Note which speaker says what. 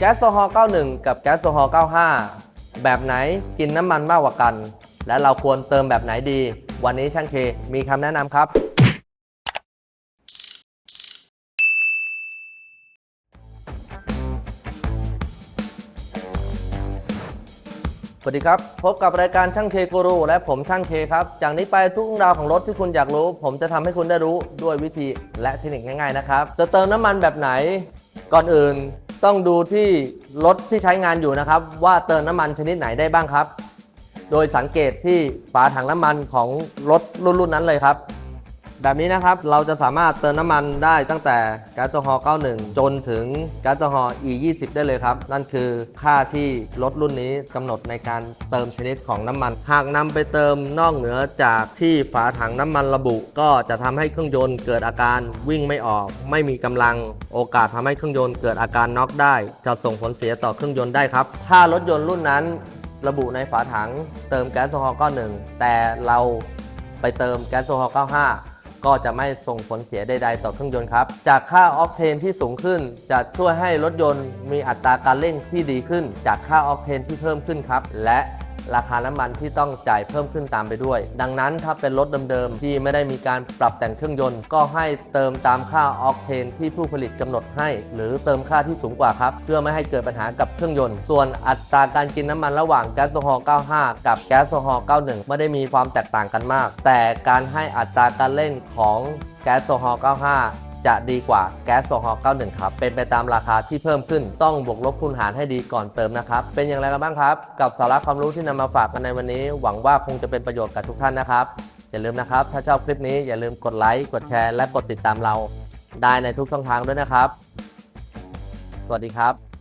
Speaker 1: แก๊สโซฮอล์91 กับแก๊สโซฮอล์95 แบบไหนกินน้ำมันมากกว่ากัน และเราควรเติมแบบไหนดี วันนี้ช่างเคมีคำแนะนำครับ สวัสดีครับ พบกับรายการช่างเคกูรูและผมช่างเคครับ จากนี้ไปทุกเรื่องราวของรถที่คุณอยากรู้ ผมจะทำให้คุณได้รู้ด้วยวิธีและเทคนิคง่ายๆนะครับ จะเติมน้ำมันแบบไหน ก่อนอื่น ต้องดูที่รถที่ใช้งานอยู่นะครับ ว่าเติมน้ำมันชนิดไหนได้บ้างครับ โดยสังเกตที่ฝาถังน้ำมันของรถรุ่นๆนั้นเลยครับ แบบนี้นะครับเราจะสามารถเติมน้ำมันได้ตั้งแต่แก๊สโซฮอล์91 จนถึงแก๊สโซฮอล์ E20 ได้เลยครับ นั่นคือค่าที่รถรุ่นนี้กำหนดในการเติมชนิดของน้ำมัน หากนำไปเติมนอกเหนือจากที่ฝาถังน้ำมันระบุ ก็จะทำให้เครื่องยนต์เกิดอาการวิ่งไม่ออก ไม่มีกำลังโอกาสทำให้เครื่องยนต์เกิดอาการน็อกได้ จะส่งผลเสียต่อเครื่องยนต์ได้ครับ ถ้ารถยนต์รุ่นนั้นระบุในฝาถังเติมแก๊สโซฮอล์91 แต่เราไปเติมแก๊สโซฮอล์95 ก็จะไม่ส่งผลเสียใดๆต่อเครื่องยนต์ครับ จากค่าออกเทนที่สูงขึ้น จะช่วยให้รถยนต์มีอัตราการเร่งที่ดีขึ้น จากค่าออกเทนที่เพิ่มขึ้นครับ และ ราคาน้ำมันที่ต้องจ่ายเพิ่มขึ้นตามไปด้วย ดังนั้นถ้าเป็นรถเดิมๆที่ไม่ได้มีการปรับแต่งเครื่องยนต์ ก็ให้เติมตามค่าออกเทนที่ผู้ผลิตกำหนดให้ หรือเติมค่าที่สูงกว่าครับ เพื่อไม่ให้เกิดปัญหากับเครื่องยนต์ ส่วนอัตราการกินน้ำมันระหว่างแก๊สโซฮอล์95 กับแก๊สโซฮอล์91 ไม่ได้มีความแตกต่างกันมาก แต่การให้อัตราการเร่งของแก๊สโซฮอล์95 จะดีกว่าแก๊สโซฮอล์91 ครับ เป็นไปตามราคาที่เพิ่มขึ้น ต้องบวกลบคูณหารให้ดีก่อนเติมนะครับ เป็นอย่างไรกันบ้างครับ กับสาระความรู้ที่นำมาฝากกันในวันนี้ หวังว่าคงจะเป็นประโยชน์กับทุกท่านนะครับ อย่าลืมนะครับ ถ้าชอบคลิปนี้อย่าลืมกดไลค์กดแชร์และกดติดตามเรา ได้ในทุกช่องทางด้วยนะครับ สวัสดีครับ